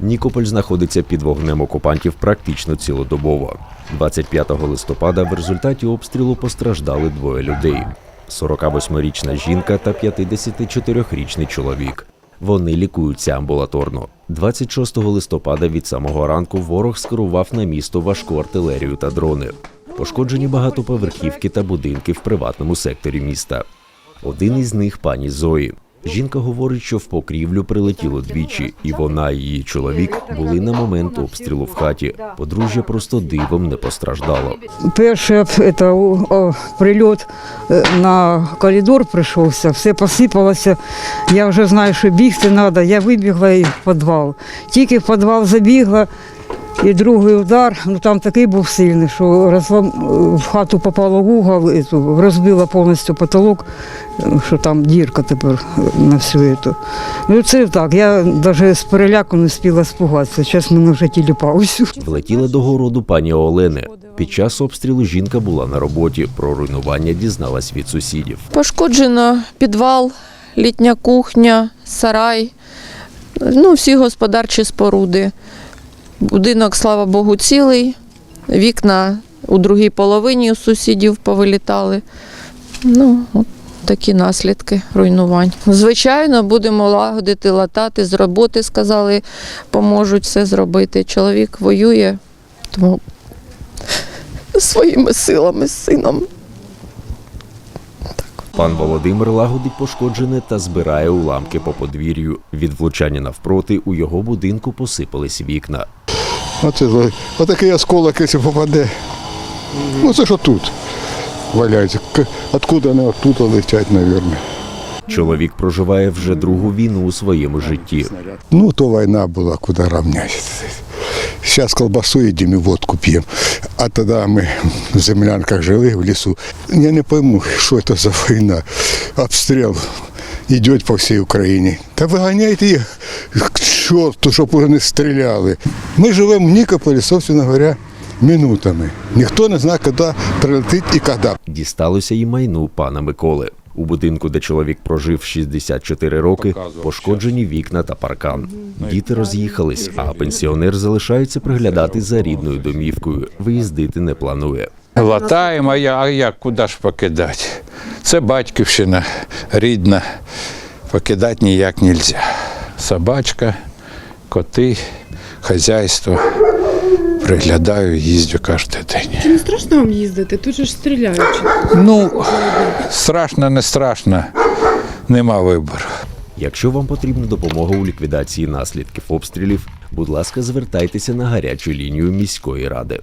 Нікополь знаходиться під вогнем окупантів практично цілодобово. 25 листопада в результаті обстрілу постраждали двоє людей: 48-річна жінка та 54-річний чоловік. Вони лікуються амбулаторно. 26 листопада від самого ранку ворог скерував на місто важку артилерію та дрони. Пошкоджені багатоповерхівки та будинки в приватному секторі міста. Один із них пані Зої. Жінка говорить, що в покрівлю прилетіло двічі, і вона і її чоловік були на момент обстрілу в хаті. Подружжя просто дивом не постраждало. Перше о, прильот е, на коридор прийшовся, все посипалося. Я вже знаю, що бігти треба. Я вибігла і в підвал. Тільки в підвал забігла, і другий удар, ну там такий був сильний, що розлам... в хату попало в угол, і ту, розбила повністю потолок, е, що там дірка тепер е, на все це. Ну це так, я навіть з переляку не спіла спугатися. Зараз мене вже тіліпався. Влетіла до городу пані Олени. Під час обстрілу жінка була на роботі. Про руйнування дізналась від сусідів. Пошкоджено підвал, літня кухня, сарай, ну, всі господарчі споруди. Будинок, слава Богу, цілий. Вікна у другій половині у сусідів повилітали. Ну, от такі наслідки руйнувань. Звичайно, будемо лагодити, латати з роботи, сказали, поможуть все зробити. Чоловік воює, тому своїми силами з сином. Пан Володимир лагодить пошкоджене та збирає уламки по подвір'ю. Від влучання навпроти у його будинку посипались вікна. Оце зло- отакий осколок, якщо попаде. Ну це що тут валяється. Откуда вони оттуда летять, мабуть. Чоловік проживає вже другу війну у своєму житті. Ну, то війна була, куди рівнятися. Зараз колбасу їдемо і водку п'ємо. А тоді ми в землянках жили в лісу. Я не пойму, що це за війна. Обстріл йде по всій Україні. Та виганяйте їх к чорту, щоб уже не стріляли. Ми живемо в Нікополі, собственно говоря, минутами. Ніхто не знає, коли прилетить і коли. Дісталося і майну пана Миколи. У будинку, де чоловік прожив 64 роки, пошкоджені вікна та паркан. Діти роз'їхались, а пенсіонер залишається приглядати за рідною домівкою. Виїздити не планує. Латаємо, а я- а як, куди ж покидати? Це батьківщина рідна. Покидати ніяк не можна. Собачка, коти, хазяйство. Приглядаю, їздю кожен день. Чи не страшно вам їздити? Тут же ж стріляють. Ну, страшно, не страшно, нема вибору. Якщо вам потрібна допомога у ліквідації наслідків обстрілів, будь ласка, звертайтеся на гарячу лінію міської ради.